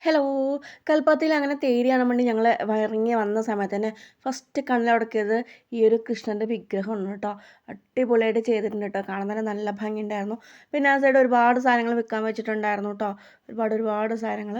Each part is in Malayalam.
Hello. ഹലോ കൽപ്പാത്തിയിൽ അങ്ങനെ കാണാൻ വേണ്ടി ഞങ്ങൾ ഇറങ്ങി വന്ന സമയത്ത് തന്നെ ഫസ്റ്റ് കണ്ണിലടക്കിയത് ഈ ഒരു കൃഷ്ണന്റെ ഉണ്ട് കേട്ടോ. അടിപൊളിയായിട്ട് ചെയ്തിട്ടുണ്ട് കേട്ടോ. കാണാൻ തന്നെ നല്ല ഭംഗിയുണ്ടായിരുന്നു. പിന്നെ ആ സൈഡ് ഒരുപാട് സാധനങ്ങൾ വിൽക്കാൻ വെച്ചിട്ടുണ്ടായിരുന്നു കേട്ടോ. ഒരുപാട് ഒരുപാട് സാധനങ്ങൾ.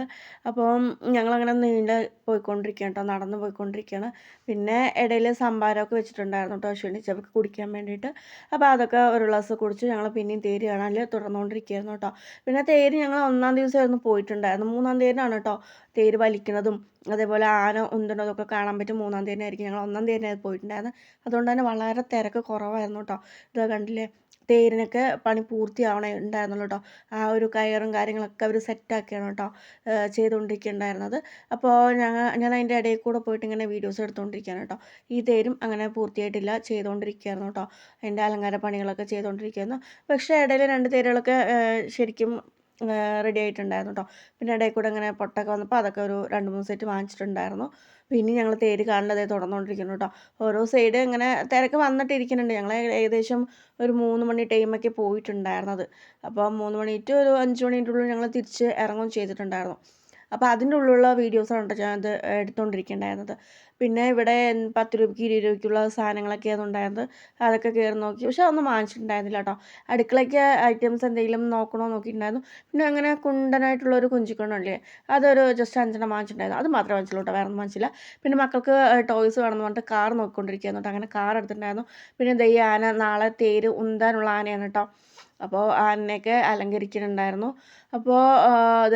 അപ്പം ഞങ്ങളങ്ങനെ നീണ്ട് പോയിക്കൊണ്ടിരിക്കുകയാണ് കേട്ടോ. നടന്ന് പോയിക്കൊണ്ടിരിക്കുകയാണ്. പിന്നെ ഇടയിൽ സംഭാരമൊക്കെ വെച്ചിട്ടുണ്ടായിരുന്നു കേട്ടോ. ക്ഷണിച്ചവർക്ക് കുടിക്കാൻ വേണ്ടിയിട്ട്. അപ്പോൾ അതൊക്കെ ഒരു ഗ്ലാസ് കുടിച്ച് ഞങ്ങൾ പിന്നെയും തേര് കാണാൻ തുടർന്നുകൊണ്ടിരിക്കുകയായിരുന്നു കേട്ടോ. പിന്നെ തേര് ഞങ്ങൾ ഒന്നാം ദിവസമായിരുന്നു പോയിട്ടുണ്ടായിരുന്നു മൂന്നാം തേരിനാണ് കേട്ടോ. തേര് വലിക്കുന്നതും അതേപോലെ ആന ഉന്തുന്നതൊക്കെ കാണാൻ പറ്റും. മൂന്നാം തേരിനായിരിക്കും. ഞങ്ങൾ ഒന്നാം തേരിനായിരുന്നു പോയിട്ടുണ്ടായിരുന്നത് അതുകൊണ്ട് തന്നെ വളരെ തിരക്ക് കുറവായിരുന്നു കേട്ടോ. ഇത് കണ്ടില്ലേ? തേരിനൊക്കെ പണി പൂർത്തിയാവണേ ഉണ്ടായിരുന്നുള്ളൂ കേട്ടോ. ആ ഒരു കയറും കാര്യങ്ങളൊക്കെ അവർ സെറ്റാക്കിയാണ് കേട്ടോ ചെയ്തുകൊണ്ടിരിക്കുന്നുണ്ടായിരുന്നത് അപ്പോൾ ഞങ്ങൾ ഞാൻ അതിന്റെ ഇടയിൽ കൂടെ പോയിട്ട് ഇങ്ങനെ വീഡിയോസ് എടുത്തുകൊണ്ടിരിക്കുകയാണ് കേട്ടോ. ഈ തേരും അങ്ങനെ പൂർത്തിയായിട്ടില്ല ചെയ്തുകൊണ്ടിരിക്കുകയായിരുന്നു കേട്ടോ. അതിന്റെ അലങ്കാര പണികളൊക്കെ ചെയ്തുകൊണ്ടിരിക്കുകയായിരുന്നു. പക്ഷേ ഇടയിൽ രണ്ട് തേരുകളൊക്കെ ശരിക്കും റെഡി ആയിട്ടുണ്ടായിരുന്നു കേട്ടോ പിന്നെ ഇടയിൽ കൂടെ ഇങ്ങനെ പൊട്ടൊക്കെ വന്നപ്പോൾ അതൊക്കെ ഒരു രണ്ട് മൂന്ന് സെറ്റ് വാങ്ങിച്ചിട്ടുണ്ടായിരുന്നു. പിന്നെ ഞങ്ങൾ തേര് കാണുന്നത് തുറന്നുകൊണ്ടിരിക്കുന്നു കേട്ടോ ഓരോ സൈഡ് ഇങ്ങനെ തിരക്ക് വന്നിട്ടിരിക്കുന്നുണ്ട്. ഞങ്ങൾ ഏകദേശം ഒരു മൂന്ന് മണി ടൈമൊക്കെ പോയിട്ടുണ്ടായിരുന്നത്. അപ്പോൾ മൂന്ന് മണി ടു ഒരു അഞ്ച് മണിന്റെ ഉള്ളിൽ ഞങ്ങൾ തിരിച്ച് ഇറങ്ങുകയും ചെയ്തിട്ടുണ്ടായിരുന്നു. അപ്പോൾ അതിന്റെ ഉള്ളിലുള്ള വീഡിയോസാണ് കേട്ടോ ഞാനത് എടുത്തുകൊണ്ടിരിക്കുന്നുണ്ടായിരുന്നത് പിന്നെ ഇവിടെ പത്ത് രൂപയ്ക്ക് ഇരുപത് രൂപയ്ക്കുള്ള സാധനങ്ങളൊക്കെയാണ് ഉണ്ടായിരുന്നത്. അതൊക്കെ കയറി നോക്കി. പക്ഷെ അതൊന്നും വാങ്ങിച്ചിട്ടുണ്ടായിരുന്നില്ല കേട്ടോ അടുക്കളയ്ക്ക് ഐറ്റംസ് എന്തെങ്കിലും നോക്കണോ നോക്കിയിട്ടുണ്ടായിരുന്നു. പിന്നെ അങ്ങനെ കുണ്ടനായിട്ടുള്ളൊരു കുഞ്ചിക്കണ്ണല്ലേ അതൊരു ജസ്റ്റ് അഞ്ചെണ്ണം വാങ്ങിച്ചിട്ടുണ്ടായിരുന്നു. അത് മാത്രമേ വാങ്ങിച്ചുള്ളൂ വേറെ ഒന്നും വാങ്ങിച്ചില്ല. പിന്നെ മക്കൾക്ക് ടോയ്സ് വേണമെന്ന് പറഞ്ഞിട്ട് കാർ നോക്കിക്കൊണ്ടിരിക്കുകയായിരുന്നു കേട്ടോ അങ്ങനെ കാർ എടുത്തിട്ടുണ്ടായിരുന്നു. പിന്നെ ദൈ ആന നാളെ തേര് ഉന്താനുള്ള ആനയാണ് കേട്ടോ അപ്പോൾ ആനയൊക്കെ അലങ്കരിക്കുന്നുണ്ടായിരുന്നു. അപ്പോൾ അത്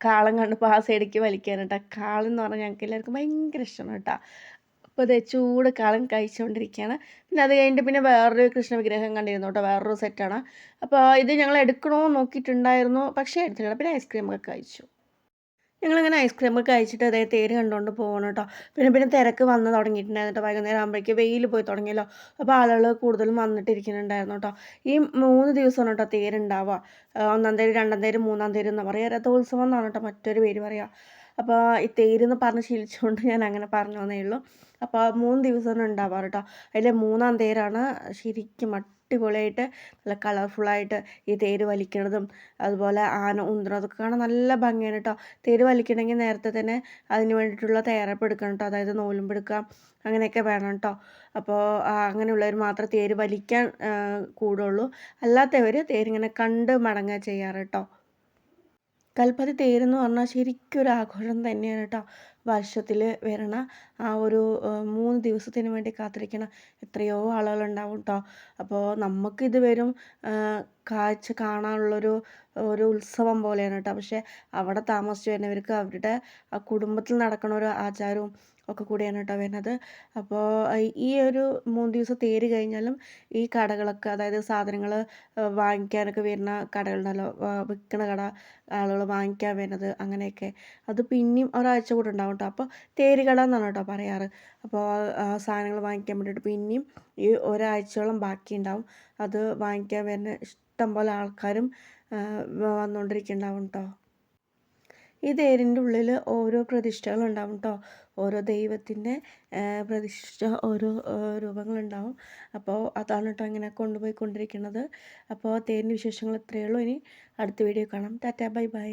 കാളം കണ്ടപ്പോൾ ആ സൈഡിലേക്ക് കേട്ടോ എന്ന് പറഞ്ഞാൽ ഞങ്ങൾക്ക് എല്ലാവർക്കും ഭയങ്കര ഇഷ്ടമാണ് കേട്ടോ. അപ്പോൾ അത് ചൂട് കാളം കഴിച്ചുകൊണ്ടിരിക്കുകയാണ് പിന്നെ അത് കഴിഞ്ഞിട്ട് പിന്നെ വേറൊരു കൃഷ്ണ വിഗ്രഹം കണ്ടിരുന്നു കേട്ടോ. വേറൊരു സെറ്റാണ്. അപ്പോൾ ഇത് ഞങ്ങൾ എടുക്കണമെന്ന് നോക്കിയിട്ടുണ്ടായിരുന്നു. പക്ഷേ എടുത്തില്ല പിന്നെ ഐസ്ക്രീമൊക്കെ കഴിച്ചു. ഞങ്ങളിങ്ങനെ ഐസ്ക്രീം ഒക്കെ കഴിച്ചിട്ട് അതേ തേര് കണ്ടുകൊണ്ട് പോകണം കേട്ടോ. പിന്നെ പിന്നെ തിരക്ക് വന്ന് തുടങ്ങിയിട്ടുണ്ടായിരുന്നു കേട്ടോ വൈകുന്നേരം ആകുമ്പോഴേക്ക് വെയിൽ പോയി തുടങ്ങിയല്ലോ. അപ്പോൾ ആളുകൾ കൂടുതലും വന്നിട്ടിരിക്കുന്നുണ്ടായിരുന്നു കേട്ടോ. ഈ മൂന്ന് ദിവസമാണ് കേട്ടോ തേരുണ്ടാവുക ഒന്നാം തേര് രണ്ടാം തേര് മൂന്നാം തേര് എന്ന് പറയുക രഥോത്സവം എന്നാണ് കേട്ടോ മറ്റൊരു പേര് പറയുക അപ്പോൾ ഈ തേരെന്ന് പറഞ്ഞ് ശീലിച്ചുകൊണ്ട് ഞാൻ അങ്ങനെ പറഞ്ഞു തന്നേ ഉള്ളൂ. അപ്പോൾ മൂന്ന് ദിവസമാണ് ഉണ്ടാവാറ് കേട്ടോ. അതിൽ മൂന്നാം തേരാണ് ശരിക്കും അടിപൊളിയായിട്ട് നല്ല കളർഫുള്ളായിട്ട് ഈ തേര് വലിക്കണതും അതുപോലെ ആന ഉന്തുന്നതൊക്കെ കാണാൻ നല്ല ഭംഗിയാണ് കേട്ടോ തേര് വലിക്കണമെങ്കിൽ നേരത്തെ തന്നെ അതിന് വേണ്ടിയിട്ടുള്ള തയ്യാറെടുപ്പ് എടുക്കണം കേട്ടോ അതായത് നൂലും എടുക്കാം അങ്ങനെയൊക്കെ വേണം കേട്ടോ അപ്പോൾ അങ്ങനെയുള്ളവർ മാത്രമേ തേര് വലിക്കാൻ കൂടുള്ളൂ. അല്ലാത്തവർ തേരിങ്ങനെ കണ്ട് മടങ്ങുക ചെയ്യാറ് കേട്ടോ കൽപ്പതി തേരെന്ന് പറഞ്ഞാൽ ശരിക്കും ഒരു ആഘോഷം തന്നെയാണ് കേട്ടോ വർഷത്തിൽ വരണ ആ ഒരു മൂന്ന് ദിവസത്തിന് വേണ്ടി കാത്തിരിക്കണ എത്രയോ ആളുകളുണ്ടാവും കേട്ടോ അപ്പോൾ നമുക്കിത് വരും കാഴ്ച കാണാനുള്ളൊരു ഒരു ഉത്സവം പോലെയാണ് കേട്ടോ പക്ഷേ അവിടെ താമസിച്ച് വരുന്നവർക്ക് അവരുടെ കുടുംബത്തിൽ നടക്കുന്ന ഒരു ആചാരവും ഒക്കെ കൂടിയാണ് കേട്ടോ വരുന്നത്. അപ്പോൾ ഈ ഒരു മൂന്ന് ദിവസം തേര് കഴിഞ്ഞാലും ഈ കടകളൊക്കെ അതായത് സാധനങ്ങൾ വാങ്ങിക്കാനൊക്കെ വരുന്ന കടകളുണ്ടല്ലോ വിൽക്കണ കട ആളുകൾ വാങ്ങിക്കാൻ വരുന്നത് അങ്ങനെയൊക്കെ. അത് പിന്നെയും ഒരാഴ്ച കൂടെ ഉണ്ടാവും കേട്ടോ. അപ്പോൾ തേരുകട എന്നാണ് കേട്ടോ പറയാറ്. അപ്പോൾ സാധനങ്ങൾ വാങ്ങിക്കാൻ വേണ്ടിയിട്ട് പിന്നെയും ഈ ഒരാഴ്ചയോളം ബാക്കി ഉണ്ടാവും അത് വാങ്ങിക്കാൻ വരുന്ന ഇഷ്ടം പോലെ ആൾക്കാരും വന്നുകൊണ്ടിരിക്കുന്നുണ്ടാവും കേട്ടോ ഈ തേരിന്റെ ഉള്ളിൽ ഓരോ പ്രതിഷ്ഠകളുണ്ടാവും കേട്ടോ ഓരോ ദൈവത്തിന്റെ പ്രതിഷ്ഠ ഓരോ രൂപങ്ങളുണ്ടാവും അപ്പോൾ അതാണ് കേട്ടോ ഇങ്ങനെ കൊണ്ടുപോയി കൊണ്ടിരിക്കുന്നത് അപ്പോൾ തേരിന്റെ വിശേഷങ്ങൾ ഇത്രയേ ഉള്ളൂ. ഇനി അടുത്ത വീഡിയോ കാണാം. Tata bye bye.